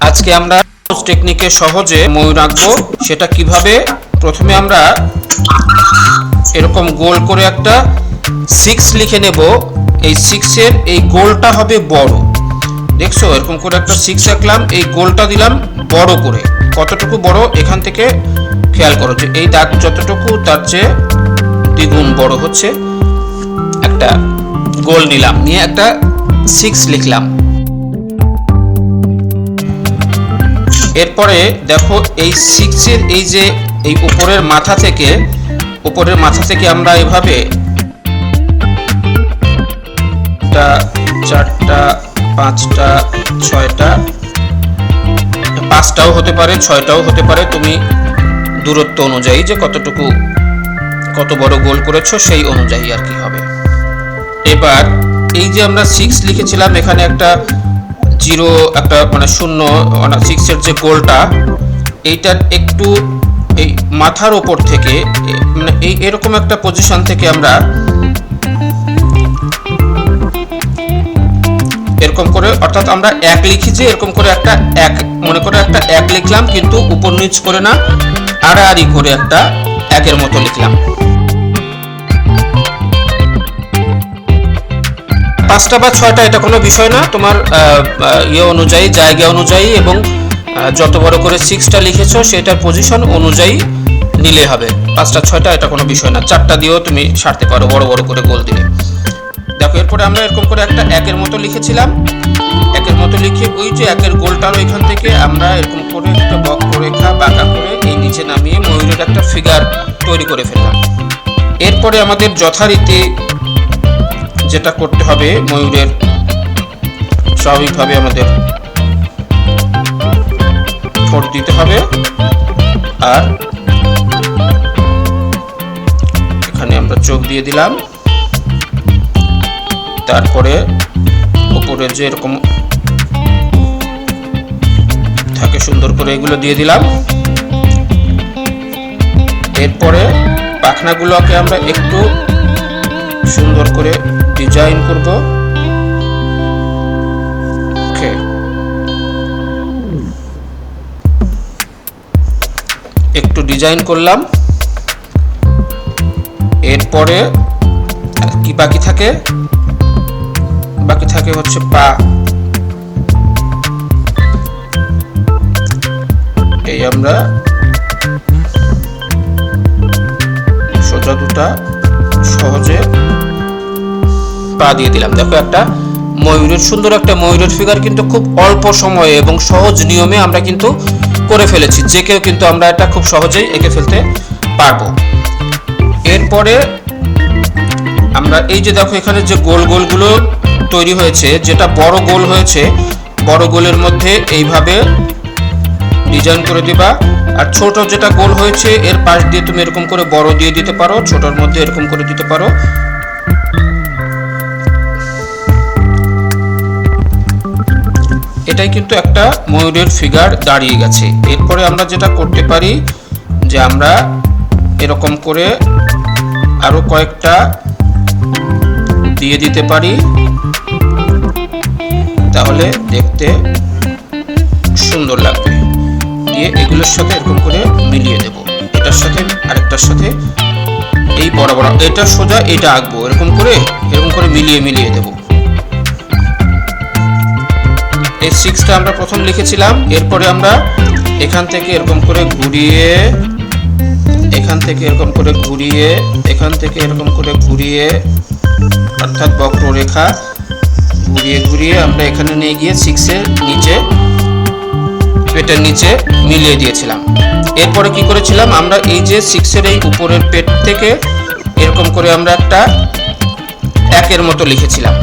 আজকে আমরা টেকনিকে সহজে ময়ূর আঁকবো সেটা কীভাবে? প্রথমে আমরা এরকম গোল করে একটা সিক্স লিখে নেব। এই সিক্সের এই গোলটা হবে বড়। দেখছ? এরকম করে একটা সিক্স আঁকলাম। এই গোলটা দিলাম বড় করে। কতটুকু বড়? এখান থেকে খেয়াল করো যে এই দাগ যতটুকু, তার চেয়ে দ্বিগুণ বড় হচ্ছে। একটা গোল নিলাম। নিয়ে একটা সিক্স লিখলাম। এরপরে দেখো এই সিক্সের এই যে এই উপরের মাথা থেকে, উপরের মাথা থেকে আমরা এভাবে চারটা, পাঁচটা, ছয়টা, পাঁচটাও হতে পারে, ছয়টাও হতে পারে। তুমি দূরত্ব অনুযায়ী যে কতটুকু, কত বড় গোল করেছ সেই অনুযায়ী আর কি হবে। এবার এই যে আমরা সিক্স লিখেছিলাম, এখানে একটা জিরো একটা মানে শূন্য মানে সিক্সের যে গোলটা এইটার একটু এই মাথার ওপর থেকে মানে এই এরকম একটা পজিশন থেকে আমরা এরকম করে, অর্থাৎ আমরা এক লিখি যে এরকম করে একটা এক, মনে করে একটা এক লিখলাম, কিন্তু উপর নিচ করে না আড়াআড়ি করে একটা একের মতো লিখলাম। পাঁচটা বা ছয়টা এটা কোনো বিষয় না। তোমার ইয়ে অনুযায়ী, জায়গা অনুযায়ী এবং যত বড় করে সিক্সটা লিখেছো সেটার পজিশন অনুযায়ী নিলে হবে। পাঁচটা, ছয়টা এটা কোনো বিষয় না। চারটা দিয়েও তুমি সারতে পারো বড় বড় করে গোল দিলে দেখো, এরপরে আমরা এরকম করে একটা একের মতো লিখেছিলাম। একের মতো লিখে ওই যে একের গোলটার ওইখান থেকে আমরা এরকম করে একটা বক্ররেখা বাঁকা করে এই নিচে নামিয়ে ময়ূরের একটা ফিগার তৈরি করে ফেললাম। এরপরে আমাদের যথারীতি যেটা করতে হবে ময়ূরের, স্বাভাবিকভাবে আমাদের ঠোঁট দিতে হবে। আর এখানে আমরা চোখ দিয়ে দিলাম। তারপরে উপরে যে এরকম থাকে সুন্দর করে এগুলো দিয়ে দিলাম। এরপরে পাখনাগুলোকে আমরা একটু সুন্দর করে ডিজাইন করব। ওকে একটু ডিজাইন করলাম। এরপরে কি বাকি থাকে? বাকি থাকে হচ্ছে পা। এই আমরা সোজা দুটা সহজে পা দিয়ে দিলাম। দেখো একটা ময়ূরের, সুন্দর একটা ময়ূরের ফিগার কিন্তু খুব অল্প সময়ে এবং সহজ নিয়মে আমরা কিন্তু করে ফেলেছি। যে কেউ কিন্তু আমরা এটা খুব সহজেই এঁকে ফেলতে পারব। এরপরে আমরা এই যে দেখো এখানে যে গোল গোলগুলো তৈরি হয়েছে, যেটা বড় গোল হয়েছে, বড় গোলের মধ্যে এইভাবে ডিজাইন করে দিবা। আর ছোট যেটা গোল হয়েছে, এর পাশ দিয়ে তুমি এরকম করে বড় দিয়ে দিতে পারো, ছোটর মধ্যে এরকম করে দিতে পারো। এটাই কিন্তু একটা ময়ূরের ফিগার দাঁড়িয়ে গেছে। এরপরে আমরা যেটা করতে পারি যে আমরা এরকম করে আরও কয়েকটা দিয়ে দিতে পারি। তাহলে দেখতে সুন্দর লাগবে। দিয়ে এগুলোর সাথে এরকম করে মিলিয়ে দেব। এটার সাথে আরেকটার সাথে এই বড় বড় এটা সোজা, এটা আঁকবো। এরকম করে এরকম করে মিলিয়ে মিলিয়ে দেব। এই সিক্সটা আমরা প্রথম লিখেছিলাম। এরপরে আমরা এখান থেকে এরকম করে ঘুরিয়ে, এখান থেকে এরকম করে ঘুরিয়ে, এখান থেকে এরকম করে ঘুরিয়ে, অর্থাৎ বক্ররেখা ঘুরিয়ে ঘুরিয়ে আমরা এখানে নিয়ে গিয়ে সিক্সের নিচে, পেটের নিচে মিলিয়ে দিয়েছিলাম। এরপরে কি করেছিলাম? আমরা এই যে সিক্সের এই উপরের পেট থেকে এরকম করে আমরা একটা একের মতো লিখেছিলাম।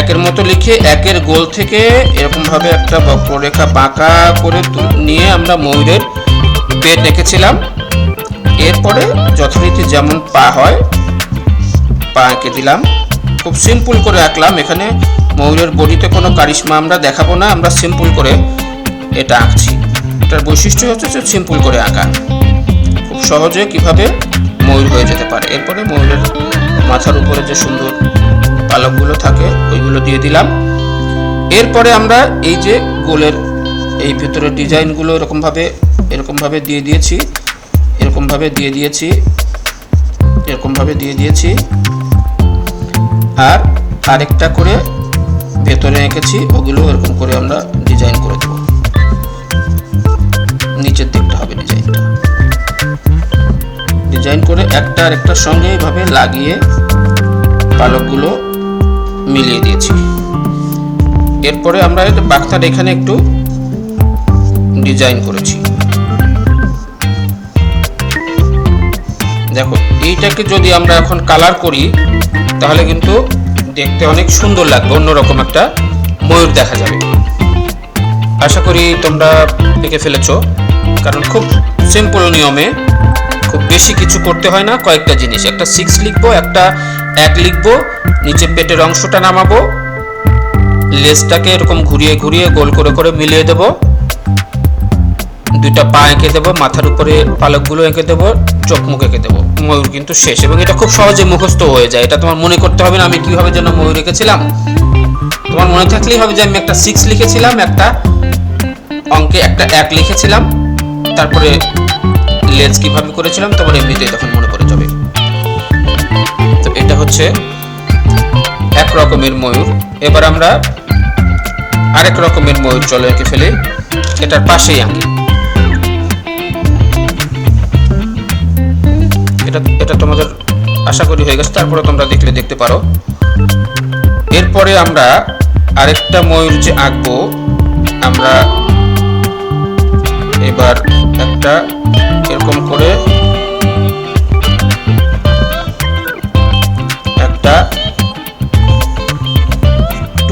একের মতো লিখে একের গোল থেকে এরকম ভাবে একটা বক্ররেখা বাঁকা করে নিয়ে আমরা ময়ূরের পেট এঁকেছিলাম এরপরে যথারীতি যেমন পা হয়, পা এঁকে দিলাম। খুব সিম্পল করে আঁকলাম। এখানে ময়ূরের বডিতে কোনো কারিশমা আমরা দেখাবো না, আমরা সিম্পল করে এটা আঁকছি। এটার বৈশিষ্ট্য হচ্ছে যে সিম্পল করে আঁকা। খুব সহজে কীভাবে ময়ূর হয়ে যেতে পারে। এরপরে ময়ূরের মাথার উপরে যে সুন্দর পালকগুলো থাকে, ওইগুলো দিয়ে দিলাম। এরপরে আমরা এই যে গোলের এই ভেতরে ডিজাইনগুলো এরকমভাবে এরকমভাবে দিয়ে দিয়েছি, এরকমভাবে দিয়ে দিয়েছি, এরকমভাবে দিয়ে দিয়েছি। আর আরেকটা করে ভেতরে এঁকেছি, ওগুলো এরকম করে আমরা ডিজাইন করে দেব। নিচের দিকটা হবে ডিজাইনটা। ডিজাইন করে একটা আর একটার সঙ্গে এইভাবে লাগিয়ে পালকগুলো মিলিয়ে দিয়েছি। এরপরে আমরা বাক্তার এখানে একটু ডিজাইন করেছি। দেখো, এইটাকে যদি আমরা এখন কালার করি, তাহলে কিন্তু দেখতে অনেক সুন্দর লাগবে, অন্যরকম একটা ময়ূর দেখা যাবে। আশা করি তোমরা এঁকে ফেলেছো, কারণ খুব সিম্পল নিয়মে খুব বেশি কিছু করতে হয় না, কয়েকটা জিনিস। একটা সিক্স লিখব, একটা এক লিখব নিচে পেটের অংশটা নামাবো। লেজটাকে এরকম ঘুরিয়ে ঘুরিয়ে গোল করে করে মিলিয়ে দেবো। দুইটা পা এঁকে দেবো, মাথার উপরে পালকগুলো এঁকে দেবো, চোখ মুখ এঁকে দেবো। ময়ূর কিন্তু শেষ, এবং এটা খুব সহজে মুখস্থ হয়ে যায়। এটা তোমার মনে করতে হবে না, আমি কীভাবে যেন ময়ূর এঁকেছিলাম। তোমার মনে থাকলেই হবে যে, আমি একটা সিক্স লিখেছিলাম, একটা অঙ্কে একটা এক লিখেছিলাম। তারপরে লেজ কীভাবে করেছিলাম, তোমার এমনিতেই তখন মনে পড়ে যাবে। তো এটা হচ্ছে রকমের ময়ূর। এবার আমরা আরেক রকমের ময়ূর চলো এঁকে ফেলে। এটার পাশেই আঁকি এটা এটা তোমাদের আশা করি হয়ে গেছে, তারপরে তোমরা দেখলে দেখতে পারো। এরপরে আমরা আরেকটা ময়ূর যে আঁকবো, আমরা এবার একটা এরকম করে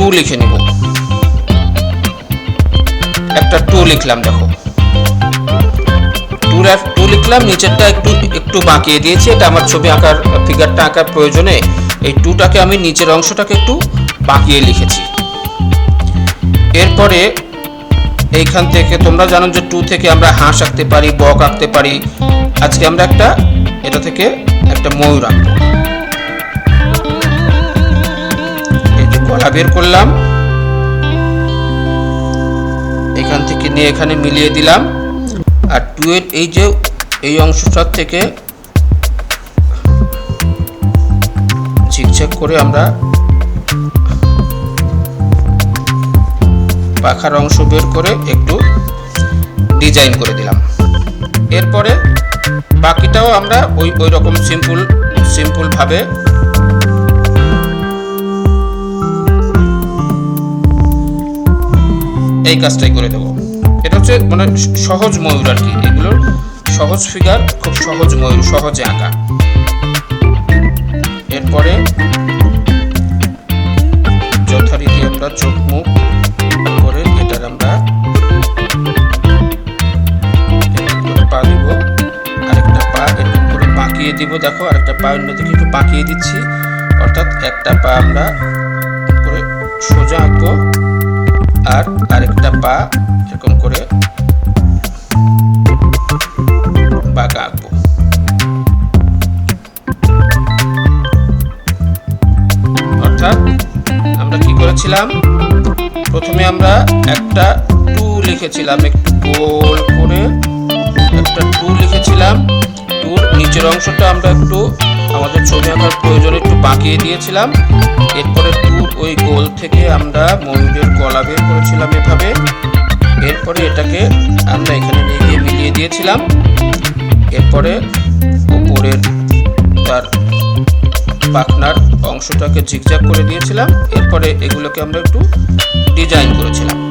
টু লিখে নিব। একটা টু লিখলাম, দেখো। টু টু লিখলাম, নিচেরটা একটু একটু বাঁকিয়ে দিয়েছি। এটা আমার ছবি আঁকার ফিগারটা আঁকার প্রয়োজনে এই টুটাকে আমি নিচের অংশটাকে একটু বাঁকিয়ে লিখেছি। এরপরে এইখান থেকে তোমরা জানো যে টু থেকে আমরা হাঁস আঁকতে পারি, বক আঁকতে পারি। আজকে আমরা একটা, এটা থেকে একটা ময়ূর আঁকবো। বের করলাম। এখান থেকে নিয়ে এখানে মিলিয়ে দিলাম। আর টু এর এই যে, এই অংশটার থেকে ঝিকঝাক করে আমরা পাখার অংশ বের করে একটু ডিজাইন করে দিলাম। এরপরে বাকিটাও আমরা ওই ওই রকম সিম্পল সিম্পল এই কাজটাই করে দেবো। এটা হচ্ছে মানে সহজ ময়ূর আর কি। এগুলোর সহজ ফিগার খুব সহজ ময়ূর, সহজে আঁকা। এরপরে যথারীতি আমরা চোখ, মুখ করে এটার আমরা পা দিব। আরেকটা পা এরকম করে বাঁকিয়ে দিব, দেখো, আরেকটা পা একটু বাঁকিয়ে দিচ্ছি। অর্থাৎ একটা পা আমরা করে সোজা আঁকবো। আর আরেকটা পা এরকম করে বাঁকা আঁকবো। অর্থাৎ আমরা কি করেছিলাম? প্রথমে আমরা একটা টু লিখেছিলাম, একটু গোল করে একটা টু লিখেছিলাম। টুর নিচের অংশটা আমরা একটু আমাদের ছবি আঁকার প্রয়োজন একটু বাঁকিয়ে দিয়েছিলাম। এরপরে টুর ওই গোল থেকে আমরা ময়ূরের গলা বের করেছিলাম এভাবে। এরপরে এটাকে আমরা এখানে নিয়ে গিয়ে মিলিয়ে দিয়েছিলাম। এরপরে উপরের তার পাখনার অংশটাকে ঝিকঝাক করে দিয়েছিলাম। এরপরে এগুলোকে আমরা একটু ডিজাইন করেছিলাম।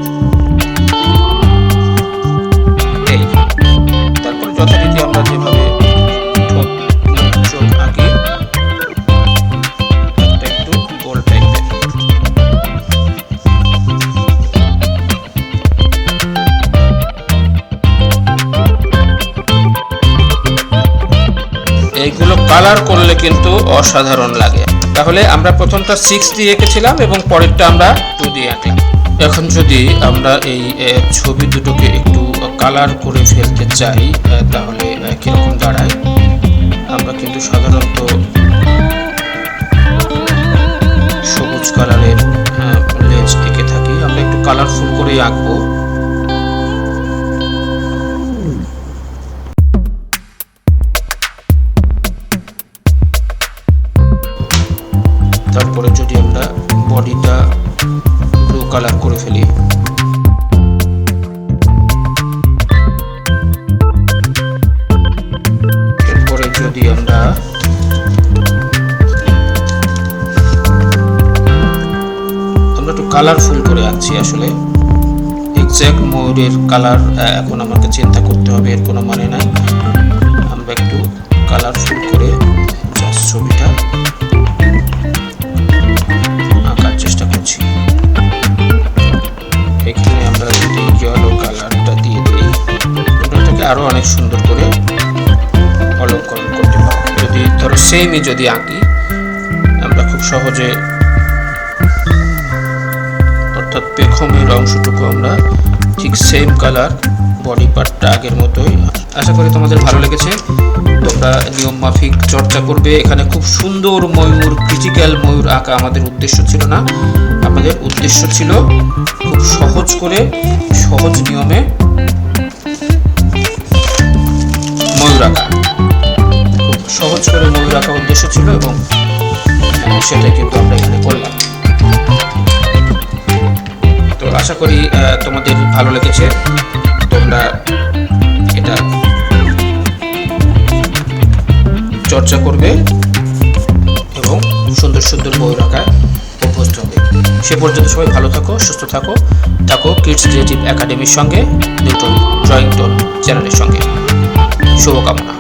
অসাধারণ লাগে। তাহলে আমরা প্রথমটা সিক্স দিয়ে এঁকেছিলাম এবং পরেরটা আমরা টু দিয়ে আঁকলাম এখন যদি আমরা এই ছবি দুটোকে একটু কালার করে ফেলতে চাই তাহলে কীরকম দাঁড়ায়? আমরা কিন্তু সাধারণত সবুজ কালারের লেজ এঁকে থাকি। আমরা একটু কালারফুল করে আঁকবো। কালারফুল করে আঁকছি আসলে। এক্স্যাক্ট ময়ূরের কালার এখন আমাকে চিন্তা করতে হবে, এর কোনো মানে নাই। আমরা একটু কালারফুল করে ছবিটা আঁকার চেষ্টা করছি। এখানে আমরা যদি ইয়েলো কালারটা দিয়ে দিই এটাকে আরও অনেক সুন্দর করে অলঙ্করণ করতে পারব। যদি ধরো সেমই যদি আঁকি, আমরা খুব সহজে অর্থাৎ পেখমের অংশটুকু আমরা ঠিক সেম কালার বডি পার্টটা আগের মতোই। আশা করি তোমাদের ভালো লেগেছে। তোমরা নিয়ম মাফিক চর্চা করবে। এখানে খুব সুন্দর ময়ূর ক্রিটিক্যাল ময়ূর আঁকা আমাদের উদ্দেশ্য ছিল না। আমাদের উদ্দেশ্য ছিল খুব সহজ করে, সহজ নিয়মে ময়ূর আঁকা। খুব সহজ করে ময়ূর আঁকা উদ্দেশ্য ছিল এবং সেটাই কিন্তু আমরা এখানে করলাম। আশা করি তোমাদের ভালো লেগেছে। তোমরা এটা চর্চা করবে এবং সুন্দর সুন্দর বই রাখায় অভ্যস্ত হবে। সে পর্যন্ত সবাই ভালো থাকো, সুস্থ থাকো। থাকো কিডস ক্রিয়েটিভ একাডেমির সঙ্গে নিউটন ড্রয়িং টোন চ্যানেলের সঙ্গে। শুভকামনা।